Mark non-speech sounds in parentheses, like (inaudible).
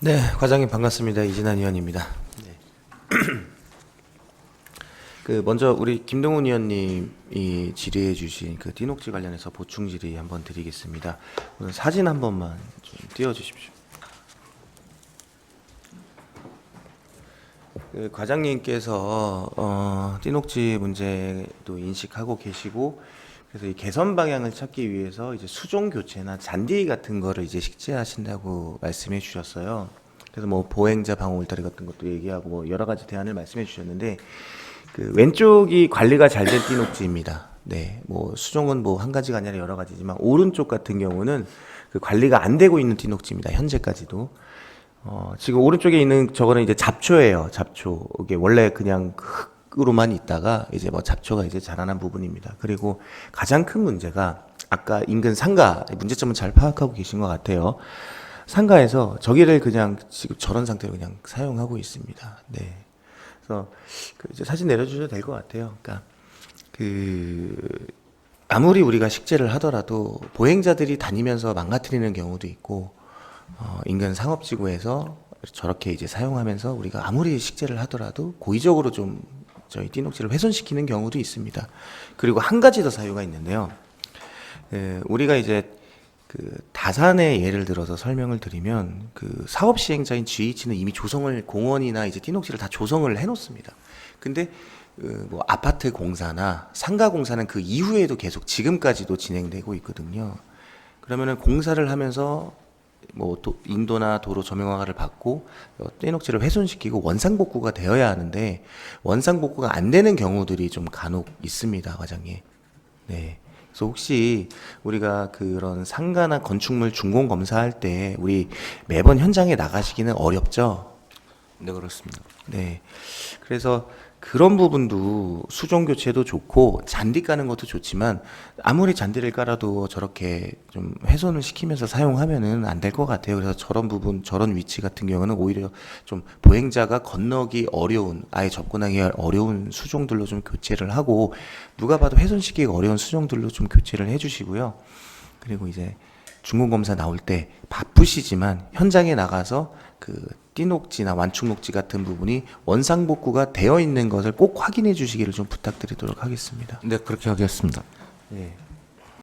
네, 과장님 반갑습니다. 이진환 의원입니다. 네. (clears throat) 그 먼저 우리 김동훈 의원님이 질의해 주신 그 띠녹지 관련해서 보충 질의 한번 드리겠습니다. 오늘 사진 한 번만 좀 띄워 주십시오. 그 과장님께서 어, 띠녹지 문제도 인식하고 계시고 그래서 이 개선 방향을 찾기 위해서 이제 수종 교체나 잔디 같은 거를 이제 식재하신다고 말씀해 주셨어요. 그래서 뭐 보행자 방어 울타리 같은 것도 얘기하고 뭐 여러 가지 대안을 말씀해 주셨는데 그 왼쪽이 관리가 잘 된 띠녹지입니다. 네, 뭐 수종은 뭐 한 가지가 아니라 여러 가지지만 오른쪽 같은 경우는 그 관리가 안 되고 있는 띠녹지입니다. 현재까지도. 어, 지금 오른쪽에 있는 저거는 이제 잡초예요. 잡초. 이게 원래 그냥 흙 으로만 있다가 이제 뭐 잡초가 이제 자라난 부분입니다. 그리고 가장 큰 문제가 아까 인근 상가 문제점은 잘 파악하고 계신 것 같아요. 상가에서 저기를 그냥 지금 저런 상태로 그냥 사용하고 있습니다. 네. 그래서 그 사진 내려주셔도 될 것 같아요. 그러니까 그 아무리 우리가 식재를 하더라도 보행자들이 다니면서 망가뜨리는 경우도 있고 어, 인근 상업지구에서 저렇게 이제 사용하면서 우리가 아무리 식재를 하더라도 고의적으로 좀 저희 띠녹지를 훼손시키는 경우도 있습니다. 그리고 한 가지 더 사유가 있는데요. 에, 우리가 이제 그 다산의 예를 들어서 설명을 드리면 그 사업 시행자인 GH는 이미 조성을 공원이나 이제 띠녹지를 다 조성을 해놓습니다. 근데 그뭐 아파트 공사나 상가 공사는 그 이후에도 계속 지금까지도 진행되고 있거든요. 그러면은 공사를 하면서 뭐 도, 인도나 도로 조명화를 받고 어, 떼녹지를 훼손시키고 원상복구가 되어야 하는데 원상복구가 안 되는 경우들이 좀 간혹 있습니다, 과장님. 네. 그래서 혹시 우리가 그런 상가나 건축물 준공 검사할 때 우리 매번 현장에 나가시기는 어렵죠? 네 그렇습니다. 네. 그래서 그런 부분도 수종 교체도 좋고 잔디 까는 것도 좋지만 아무리 잔디를 깔아도 저렇게 좀 훼손을 시키면서 사용하면은 안 될 것 같아요. 그래서 저런 부분, 저런 위치 같은 경우는 오히려 좀 보행자가 건너기 어려운, 아예 접근하기 어려운 수종들로 좀 교체를 하고 누가 봐도 훼손시키기 어려운 수종들로 좀 교체를 해주시고요. 그리고 이제 중공검사 나올 때 바쁘시지만 현장에 나가서 그 띠녹지나 완충녹지 같은 부분이 원상복구가 되어 있는 것을 꼭 확인해 주시기를 좀 부탁드리도록 하겠습니다. 네 그렇게 하겠습니다. 네.